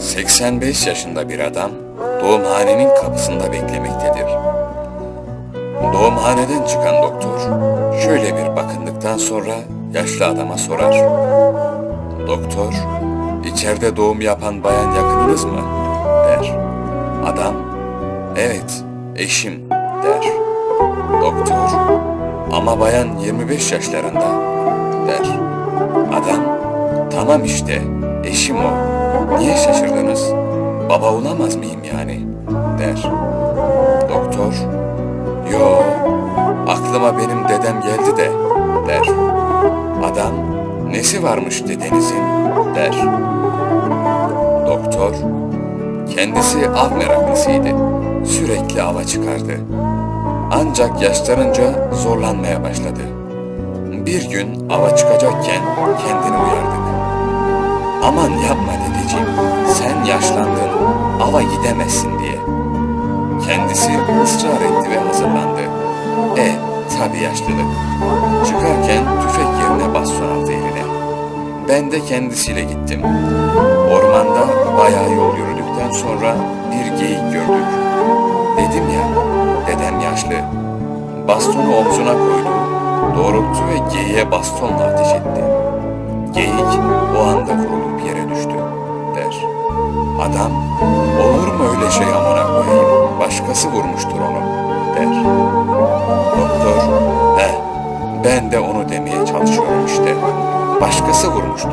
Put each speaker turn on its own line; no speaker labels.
85 yaşında bir adam doğumhanenin kapısında beklemektedir. Doğumhaneden çıkan doktor şöyle bir bakındıktan sonra yaşlı adama sorar. Doktor, içeride doğum yapan bayan yakınınız mı? der. Adam, evet, eşim der. Doktor, ama bayan 25 yaşlarında der. Adam, tamam işte, eşim o. Niye şaşırdınız? Baba olamaz mıyım yani? der. Doktor, yo, aklıma benim dedem geldi de, der. Adam, nesi varmış dedenizin, der. Doktor, kendisi av meraklısıydı. Sürekli ava çıkardı. Ancak yaşlanınca zorlanmaya başladı. Bir gün ava çıkacakken kendini uyardık. Aman yapma dedeciğim, sen yaşlandın, ava gidemezsin diye. Kendisi ısrar etti ve hazırlandı. E, tabi yaşlılık. Çıkarken tüfek yerine baston aldı eline. Ben de kendisiyle gittim. Ormanda bayağı yol yürüdükten sonra bir geyik gördük. Dedim ya, dedem yaşlı. Bastonu omzuna koydu, doğrulttu ve geyiğe bastonla ateş etti. Geyik o anda vurulup yere düştü, der. Adam, olur mu öyle şey amına koyayım, başkası vurmuştur onu, der. Doktor, he, ben de onu demeye çalışıyorum işte. Başkası vurmuştur.